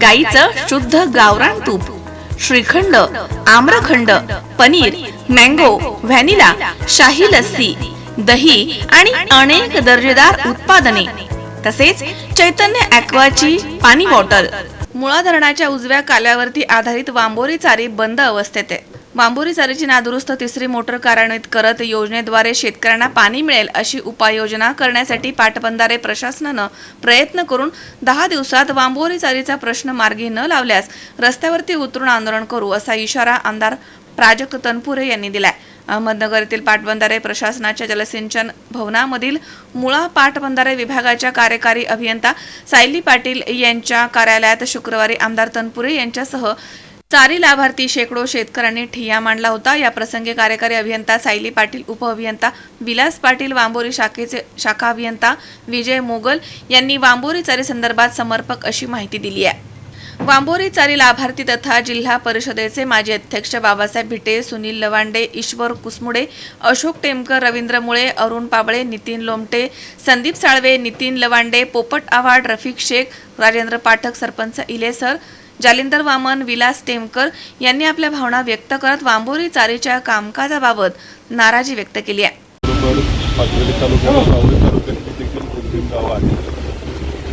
गाईचं शुद्ध गावरान तूप श्रीखंड आम्रखंड पनीर मँगो व्हॅनिला शाही लस्सी दही आणि अनेक दर्जेदार उत्पादने. तसेच चैतन्य ॲक्वाची पाणी बॉटल. मुळा धरणाच्या उजव्या काल्यावरती आधारित वांबोरी चारी बंद अवस्थेत आहे. बांबुरी चारीची नादुरुस्त तिसरी मोटर कार्यान्वित करत योजनेद्वारे शेतकऱ्यांना पाणी मिळेल अशी उपाययोजना करण्यासाठी पाटबंधारे प्रशासनानं प्रयत्न करून दहा दिवसात बांबोरी चारीचा प्रश्न मार्गी न लावल्यास रस्त्यावरती उतरून आंदोलन करू असा इशारा आमदार प्राजक्त तनपुरे यांनी दिलाय. अहमदनगर येथील पाटबंधारे प्रशासनाच्या जलसिंचन भवनामधील मुळा पाटबंधारे विभागाच्या कार्यकारी अभियंता सायली पाटील यांच्या कार्यालयात शुक्रवारी आमदार तनपुरे यांच्यासह चारी लाभार्थी शेकडो शेतकऱ्यांनी ठिय्या मांडला होता. या प्रसंगी कार्यकारी अभियंता सायली पाटील उपअभियंता विलास पाटील वांबोरी शाखेचे शाखा अभियंता विजय मोगल यांनी वांबोरी चारी संदर्भात समर्पक अशी माहिती दिली आहे. वांबोरी चारी लाभार्थी तथा जिल्हा परिषदेचे माजी अध्यक्ष बाबासाहेब भिटे सुनील लवांडे ईश्वर कुसमुडे अशोक टेमकर रवींद्र मुळे अरुण पाबळे नितीन लोमटे संदीप साळवे नितीन लवांडे पोपट आव्हाड रफिक शेख राजेंद्र पाठक सरपंच इलेसर जालिंदर वामन विलास टेमकर यांनी आपल्या भावना व्यक्त करत वांबोरी चारीच्या कामकाजाबाबत नाराजी व्यक्त केली आहे. देखील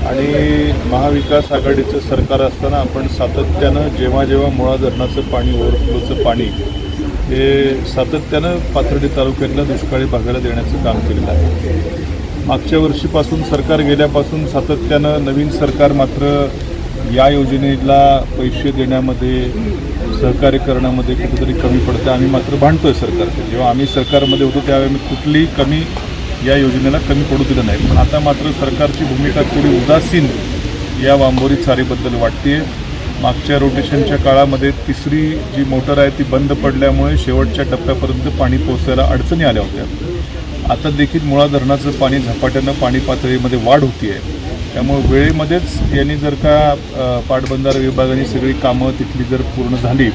आणि महाविकास आघाडीचं सरकार असताना आपण सातत्यानं जेव्हा जेव्हा मुळा धरणाचं पाणी ओव्हरफ्लोचं पाणी हे सातत्यानं पाथर्डी तालुक्यातल्या दुष्काळी भागाला देण्याचं काम केलेलं आहे. मागच्या वर्षीपासून सरकार गेल्यापासून सातत्यानं नवीन सरकार मात्र या योजनेला पैसे देण्यामध्ये सहकार्य करण्यामध्ये कुठेतरी कमी पडतं. आम्ही मात्र भांडतोय सरकार जेव्हा आम्ही सरकारमध्ये होतो त्यावेळी आम्ही कुठलीही कमी या योजनेला कमी पडू दिलं नाही. पण आता मात्र सरकारची भूमिका थोडी उदासीन या वांबोरी चारीबद्दल वाटते मागच्या रोटेशनच्या काळामध्ये तिसरी जी मोटर आहे ती बंद पडल्यामुळे शेवटच्या टप्प्यापर्यंत पाणी पोचायला अडचणी आल्या होत्या. आता देखील मुळा धरणाचं पाणी झपाट्यानं पाणी पातळीमध्ये वाढ होती आहे त्यामुळे वेळेमध्येच यांनी जर का अ, पाटबंधारा विभागाने सगळी कामं तिथली जर पूर्ण झाली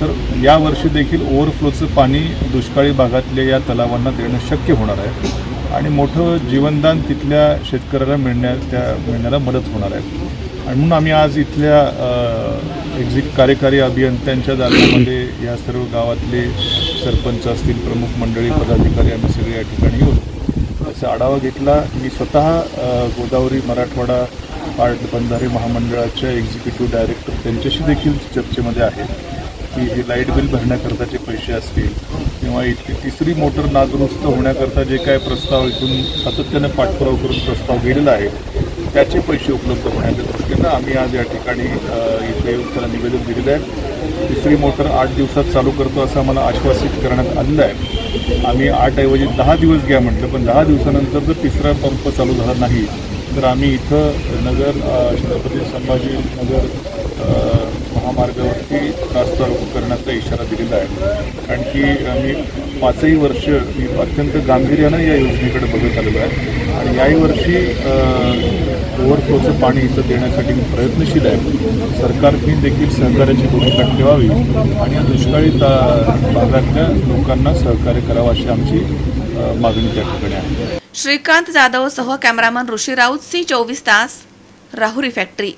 तर यावर्षी देखील ओव्हरफ्लोचं पाणी दुष्काळी भागातल्या या तलावांना देणं शक्य होणार आहे. आणि मोठं जीवनदान तिथल्या शेतकऱ्याला मिळण्या त्या मिळण्याला मदत होणार आहे. आणि म्हणून आम्ही आज इथल्या एक्झिक कार्यकारी अभियंत्यांच्या जागेमध्ये या सर्व गावातले सरपंच असतील प्रमुख मंडळी पदाधिकारी आम्ही सगळे या ठिकाणी येऊन त्याचा आढावा घेतला. मी स्वतः गोदावरी मराठवाडा पाट बंधारे महामंडळाच्या एक्झिक्युटिव्ह डायरेक्टर त्यांच्याशी देखील चर्चेमध्ये आहे. की हे लाइट बिल भरण्याकरताचे पैसे असतील किंवा इथली तिसरी मोटर नादुरुस्त होण्याकरता जे काय प्रस्ताव इथून सातत्यानं पाठपुरावा करून प्रस्ताव गेलेला आहे त्याचे पैसे उपलब्ध होण्याच्या दृष्टीनं आम्ही आज या ठिकाणी इथे त्याला निवेदन दिलेलं आहे. तिसरी मोटर आठ दिवसात चालू करतो असं आम्हाला आश्वासित करण्यात आलेलं आहे. आम्ही आठ ऐवजी दहा दिवस घ्या म्हटलं पण दहा दिवसानंतर जर तिसरा पंप चालू झाला नाही तर आम्ही इथं नगर छत्रपती संभाजी नगर महामार्गावरती रास्ता रोको करण्याचा इशारा दिलेला आहे. कारण की आम्ही पाचही वर्ष मी अत्यंत गांभीर्यानं या योजनेकडे बघत आलेलो आहे. आणि याही वर्षी ओव्हरफ्लोचं पाणी इथं देण्यासाठी मी प्रयत्नशील आहे. सरकारने देखील सहकार्याची भूमिका ठेवावी आणि या दुष्काळी ता- भागातल्या लोकांना सहकार्य करावं अशी आमची मागणी त्या ठिकाणी आहे. श्रीकांत जाधव सह कॅमेरामन ऋषी राऊत सी चोवीस तास राहुरी फॅक्टरी.